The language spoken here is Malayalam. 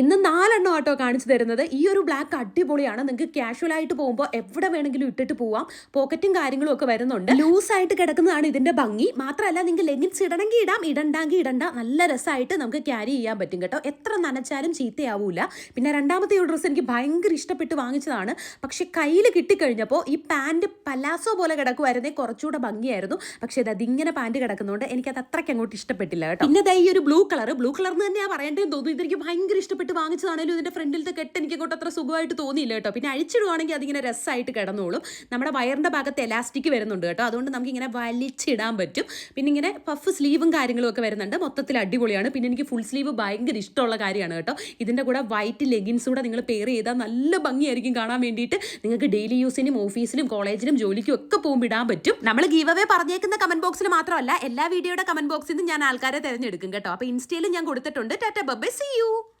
ഇന്ന് നാലെണ്ണം ആട്ടോ കാണിച്ചു തരുന്നത്. ഈ ഒരു ബ്ലാക്ക് അടിപൊളിയാണ്. നിങ്ങൾക്ക് കാഷ്വൽ ആയിട്ട് പോകുമ്പോൾ എവിടെ വേണമെങ്കിലും ഇട്ടിട്ട് പോവാം. പോക്കറ്റും കാര്യങ്ങളും ഒക്കെ വരുന്നുണ്ട്. ലൂസ് ആയിട്ട് കിടക്കുന്നതാണ് ഇതിന്റെ ഭംഗി. മാത്രമല്ല നിങ്ങൾക്ക് ലെഗിൻസ് ഇടണമെങ്കിൽ ഇടാം. ഇടണ്ടെങ്കിൽ ഇടണ്ട. നല്ല രസമായിട്ട് നമുക്ക് ക്യാരി ചെയ്യാൻ പറ്റും കേട്ടോ. എത്ര നനച്ചാലും ചീത്തയാവൂല. പിന്നെ രണ്ടാമത്തെ ഒരു ഡ്രസ്സ് എനിക്ക് ഭയങ്കര ഇഷ്ടപ്പെട്ട് വാങ്ങിച്ചതാണ്. പക്ഷെ കയ്യിൽ കിട്ടിക്കഴിഞ്ഞപ്പോൾ ഈ പാന്റ് പലാസോ പോലെ കിടക്കുമായിരുന്നേ കുറച്ചുകൂടെ ഭംഗിയായിരുന്നു. പക്ഷെ ഇത് അതിങ്ങനെ പാന്റ് കിടക്കുന്നതുകൊണ്ട് എനിക്കത് അത്രയ്ക്ക് അങ്ങോട്ട് ഇഷ്ടപ്പെട്ടില്ല കേട്ടോ. പിന്നെ ഈ ഒരു ബ്ലൂ കളർ ബ്ലൂ കളർ തന്നെയാണ് പറയേണ്ടതെന്ന് തോന്നുന്നു. ഇതെനിക്ക് ഭയങ്കര ഇഷ്ടപ്പെട്ട് വാങ്ങിച്ചതാണെങ്കിലും ഇതിന്റെ ഫ്രണ്ടിലത്തെ കെട്ട് എനിക്ക് അങ്ങോട്ട് അത്ര സുഖമായിട്ട് തോന്നിയില്ല കേട്ടോ. പിന്നെ അഴിച്ചിടുവാണെങ്കിൽ അതിങ്ങനെ രസമായിട്ട് കിടന്നോളും. നമ്മുടെ വയറിന്റെ ഭാഗത്ത് എലാസ്റ്റിക് വരുന്നുണ്ട് കേട്ടോ. അതുകൊണ്ട് നമുക്ക് ഇങ്ങനെ വലിച്ചിടാൻ പറ്റും. പിന്നെ ഇങ്ങനെ പഫ് സ്ലീവും കാര്യങ്ങളും ഒക്കെ വരുന്നുണ്ട്. മൊത്തത്തിൽ അടിപൊളിയാണ്. പിന്നെ എനിക്ക് ഫുൾ സ്ലീവ് ഭയങ്കര ഇഷ്ടമുള്ള കാര്യമാണ് കേട്ടോ. ഇതിന്റെ കൂടെ വൈറ്റ് ലെഗിൻസ് കൂടെ നിങ്ങൾ പെയർ ചെയ്താൽ നല്ല ഭംഗിയായിരിക്കും കാണാൻ വേണ്ടിയിട്ട്. നിങ്ങൾക്ക് ഡെയിലി യൂസിനും ഓഫീസിലും കോളേജിലും ജോലിക്കും ഒക്കെ പോകുമ്പോൾ ഇടാൻ പറ്റും. നമ്മൾ ഗീവ് അവേ പറഞ്ഞേക്കുന്ന കമന്റ് ബോക്സിൽ മാത്രമല്ല എല്ലാ വീഡിയോയുടെ കമന്റ് ബോക്സിൽ നിന്നും ഞാൻ ആൾക്കാരെ തിരഞ്ഞെടുക്കും കേട്ടോ. അപ്പോൾ ഇൻസ്റ്റയിലും ഞാൻ കൊടുത്തിട്ടുണ്ട്. Tata by C U